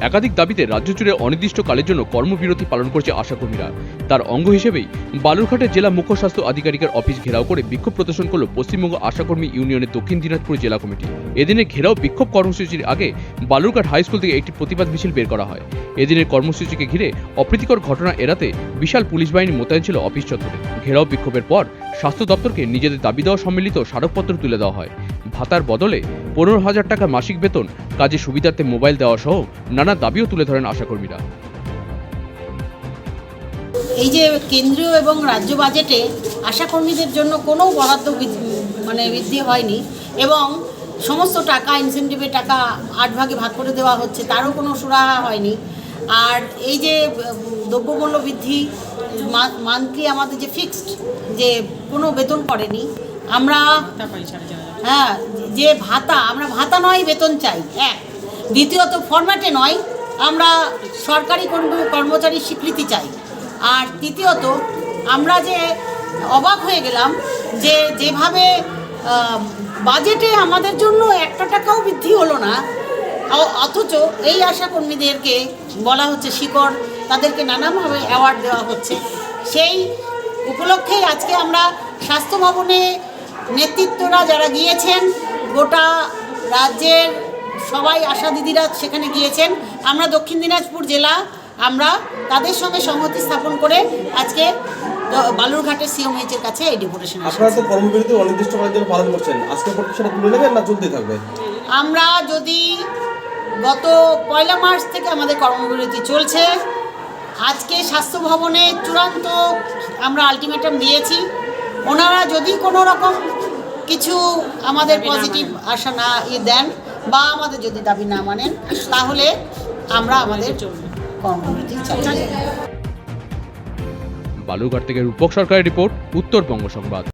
একাধিক দাবিতে রাজ্য জুড়ে অনির্দিষ্টকালের জন্য কর্মবিরতি পালন করছে আশাকর্মীরা। তার অঙ্গ হিসেবেই বালুরঘাটের জেলা মুখ্য স্বাস্থ্য আধিকারিকের অফিস ঘেরাও করে বিক্ষোভ প্রদর্শন করল পশ্চিমবঙ্গ আশাকর্মী ইউনিয়নের দক্ষিণ দিনাজপুর জেলা কমিটি। এদিনে ঘেরাও বিক্ষোভ কর্মসূচির আগে বালুরঘাট হাই স্কুল থেকে একটি প্রতিবাদ মিছিল বের করা হয়। এদিনের কর্মসূচিকে ঘিরে অপ্রীতিকর ঘটনা এড়াতে বিশাল পুলিশ বাহিনী মোতায়েন ছিল অফিস চত্বরে। ঘেরাও বিক্ষোভের পর স্বাস্থ্য দপ্তরকে নিজেদের দাবি দেওয়া সম্মিলিত স্মারকপত্র তুলে দেওয়া হয়। ভাতার বদলে পনেরো হাজার টাকা মাসিক বেতন কাজে সুবিধার্থে মোবাইল দেওয়া সহ নানা দাবিও তুলে ধরেন আশাকর্মীরা। এই যে কেন্দ্রীয় এবং রাজ্য বাজেটে আশাকর্মীদের জন্য কোনো বরাদ্দ মানে বৃদ্ধি হয়নি এবং সমস্ত টাকা ইনসেন্টিভের টাকা আট ভাগে ভাগ করে দেওয়া হচ্ছে, তারও কোনো সুরাহা হয়নি। আর এই যে দ্রব্যমূল্য বৃদ্ধি মান্থলি আমাদের যে ফিক্সড যে কোনো বেতন করেনি আমরা হ্যাঁ যে ভাতা আমরা ভাতা নয় বেতন চাই এক। দ্বিতীয়ত ফরম্যাটে নয় আমরা সরকারি কর্ম- কর্মচারীর স্বীকৃতি চাই। আর তৃতীয়ত আমরা যে অবাক হয়ে গেলাম যে যেভাবে বাজেটে আমাদের জন্য একটা টাকাও বৃদ্ধি হলো না অথচ এই আশা কর্মীদেরকে বলা হচ্ছে শিকড় তাদেরকে নানাভাবে অ্যাওয়ার্ড দেওয়া হচ্ছে। সেই উপলক্ষেই আজকে আমরা স্বাস্থ্য ভবনে নেতৃত্বরা যারা গিয়েছেন গোটা রাজ্যের সবাই আশা দিদিরা সেখানে গিয়েছেন। আমরা দক্ষিণ দিনাজপুর জেলা আমরা তাদের সঙ্গে সংহতি স্থাপন করে আজকে বালুরঘাটের সিএমএইচ এর কাছে এই ডেপুটেশন আপনারা তো কর্মবিরতি অনির্দিষ্টকালের জন্য পালন করছেন। আজকে পর সেটা তুলে নেবেন না চলতে থাকবে? আমরা যদি গত পয়লা মার্চ থেকে আমাদের কর্মবিরতি চলছে আজকে স্বাস্থ্য ভবনে চূড়ান্ত আমরা আলটিমেটাম দিয়েছি। ওনারা যদি কোনো রকম কিছু আমাদের পজিটিভ আশা না ই দেন বা আমাদের যদি দাবি না মানেন, তাহলে আমরা আমাদের কর্মবিরতি চালিয়ে বালুঘাট থেকে রূপক সরকারের রিপোর্ট, উত্তরবঙ্গ সংবাদ।